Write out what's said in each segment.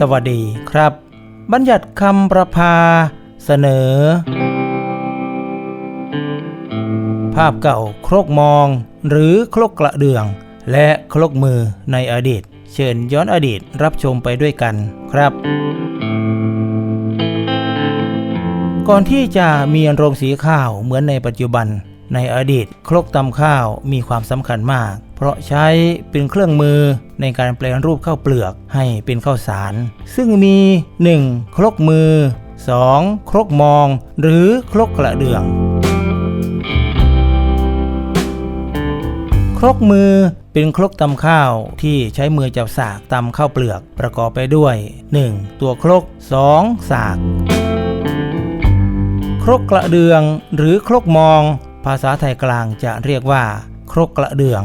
สวัสดีครับ บัญญัติคำประพาเสนอ ภาพเก่าครกมอง หรือครกกระเดือง และครกมือในอดีต เชิญย้อนอดีตรับชมไปด้วยกันครับ ก่อนที่จะมีโรงสีข้าวเหมือนในปัจจุบัน ในอดีตครกตำข้าวมีความสำคัญมาก เพราะใช้เป็นเครื่องมือในการแปลรูปข้าวเปลือกให้เป็นข้าวสาร ซึ่งมี 1. ครกมือ 2. ครกมอง หรือครกกระเดื่อง ครกมือเป็นครกตำข้าวที่ใช้มือจับสากตำข้าวเปลือกประกอบไปด้วย 1. ตัวครก 2. สาก ครกกระเดืองหรือครกมอง ภาษาไทยกลางจะเรียกว่า ครกกระเดือง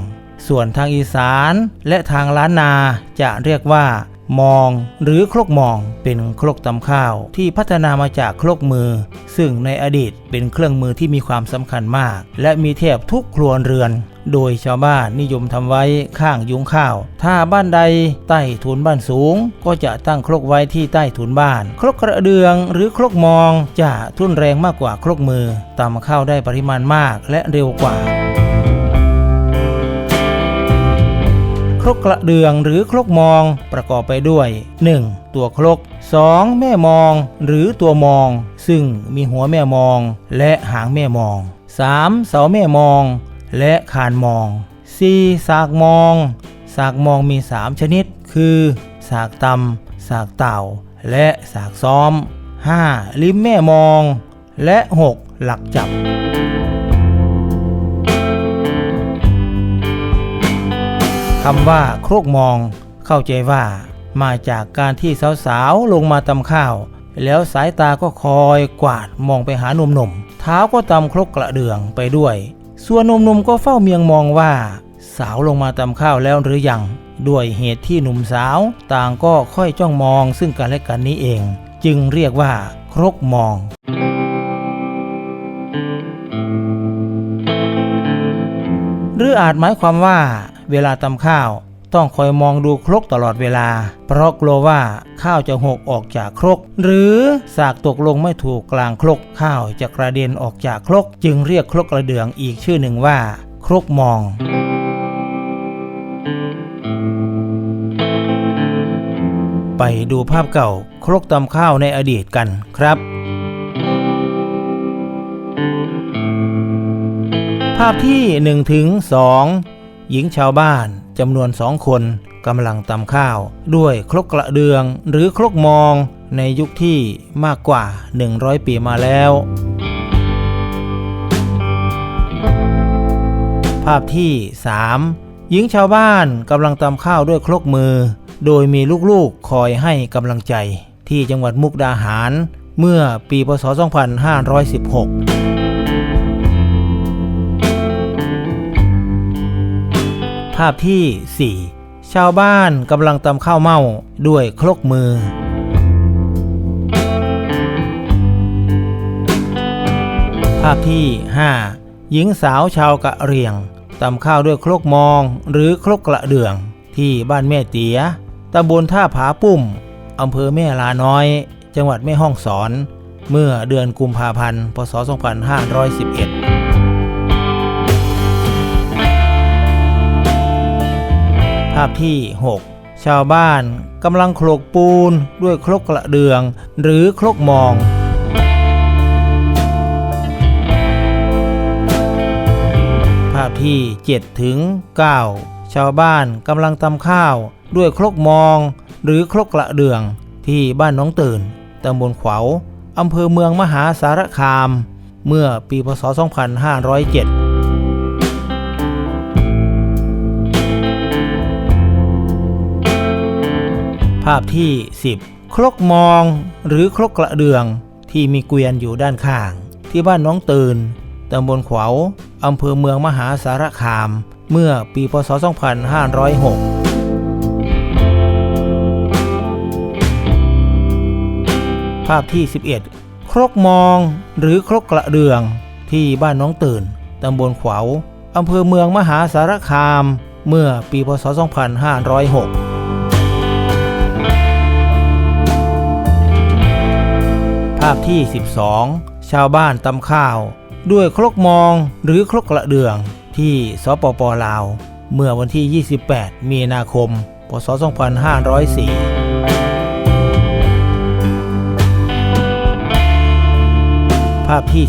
ส่วนทางอีสานและทางล้านนาจะเรียกว่า มอง หรือครกมองเป็นครกตำข้าว ที่พัฒนามาจากครกมือ ซึ่งในอดีตเป็นเครื่องมือที่มีความสำคัญมาก และมีแทบทุกครัวเรือน โดยชาวบ้านนิยมทำไว้ข้างยุ้งข้าว ถ้าบ้านใดใต้ถุนบ้านสูง ก็จะตั้งครกไว้ที่ใต้ถุนบ้าน ครกกระเดืองหรือครกมองจะทุ่นแรงมากกว่าครกมือตำข้าวได้ปริมาณมากและเร็วกว่า ครกกระเดืองหรือครกมองประกอบไปด้วย 1. ตัวครก 2. แม่มอง หรือตัวมอง ซึ่งมีหัวแม่มอง และหางแม่มอง 3. เสาแม่มอง และคานมอง 4. สากมอง สากมองมี 3 ชนิด คือ สากตำสากเต่า และสากซ้อม 5. ลิ้มแม่มอง และ 6. หลักจับ คำว่าโครกมอง เข้าใจว่า มาจากการที่สาวๆลงมาตำข้าว แล้วสายตาก็คอยกวาดมองไปหาหนุ่มๆเท้าก็ตำครกกระเดืองไปด้วย ส่วนหนุ่มๆก็เฝ้าเมียงมองว่า สาวลงมาตำข้าวแล้วหรือยัง ด้วยเหตุที่หนุ่มสาว ต่างก็ค่อยจ้องมองซึ่งกันและกันนี้เอง จึงเรียกว่า ครกมองหรืออาจหมายความว่า เวลาตำข้าว ต้องคอยมองดูครกตลอดเวลา เพราะกลัวว่าข้าวจะหกออกจากครก หรือสากตกลงไม่ถูกกลางครก ข้าวจะกระเด็นออกจากครก จึงเรียกครกกระเดืองอีกชื่อหนึ่งว่า ครกมองไปดูภาพเก่าครกตำข้าวในอดีตกันครับ ภาพที่1ถึง2 หญิงชาวบ้านจำนวนสองคนกำลังตำข้าว ด้วยครกกระเดืองหรือครกมองในยุคที่มากกว่า 100 ปีมาแล้ว ภาพที่ 3 หญิงชาวบ้านกำลังตำข้าวด้วยครกมือ โดยมีลูกๆคอยให้กำลังใจที่จังหวัดมุกดาหารเมื่อปีพศ 2516าพที่ 4 ชาวบ้านกำลังตำข้าวเม่าด้วยครกมือ ภาพที่ 5 หญิงสาวชาวกะเหรี่ยงตำข้าวด้วยครกมองหรือครกกระเดื่อง ที่บ้านแม่เตียตำบลท่าผาปุ้มอำเภอแม่ลาน้อย จังหวัดแม่ฮ่องสอน เมื่อเดือนกุมภาพันธ์ พศ 2511 ภาพที่ 6 ชาวบ้านกำลังโขลกปูนด้วยครกกระเดือง หรือครกมองภาพที่ 7 ถึง 9 ชาวบ้านกำลังตำข้าว ด้วยครกมอง หรือครกกระเดือง ที่บ้านน้องตื่นตำบลขวาวอำเภอเมืองมหาสารคาม เมื่อปีพศ 2507 ภาพที่ 10 ครกมองหรือครกกระเดืองที่มีเกวียนอยู่ด้านข้าง ที่บ้านน้องตื่นตำบลขวาวอำเภอเมืองมหาสารคาม เมื่อปีพศ 2506ภาพที่ 11 ครกมองหรือครกกระเดือง ที่บ้านน้องตื่น ตำบลขวาวอำเภอเมืองมหาสารคาม เมื่อปีพศ 2506 ภาพที่ 12 ชาวบ้านตำข้าว ด้วยครกมองหรือครกกระเดื่องที่สปปลาว เมื่อวันที่ 28 มีนาคม พศ 2504ภาพที่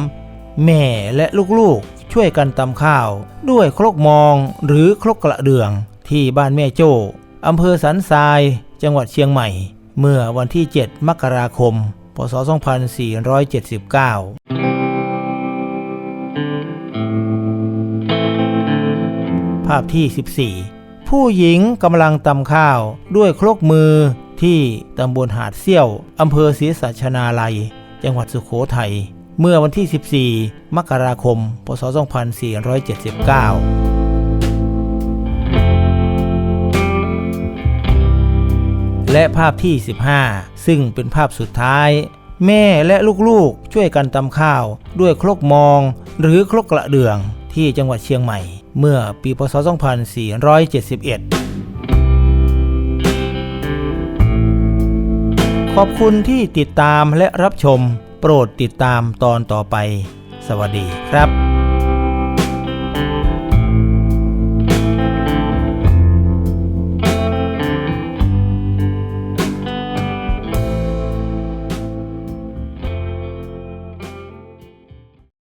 13 แม่และลูกๆ ช่วยกันตำข้าว ด้วยครกมองหรือครกกระเดื่อง ที่บ้านแม่โจ้อำเภอสันทราย จังหวัดเชียงใหม่ เมื่อวันที่ 7 มกราคม พศ 2479ภาพที่ 14 ผู้หญิงกำลังตำข้าวด้วยครกมือที่ตำบลหาดเซี่ยวอำเภอศรีสัชนาลัย จังหวัดสุโขทัย เมื่อวันที่ 14 มกราคม พศ 2479 และภาพที่ 15 ซึ่งเป็นภาพสุดท้าย แม่และลูกๆ ช่วยกันตำข้าว ด้วยครกมอง หรือครกกระเดื่องที่จังหวัดเชียงใหม่ เมื่อปีพศ 2471ขอบคุณที่ติดตามและรับชม โปรดติดตามตอนต่อไป สวัสดีครับ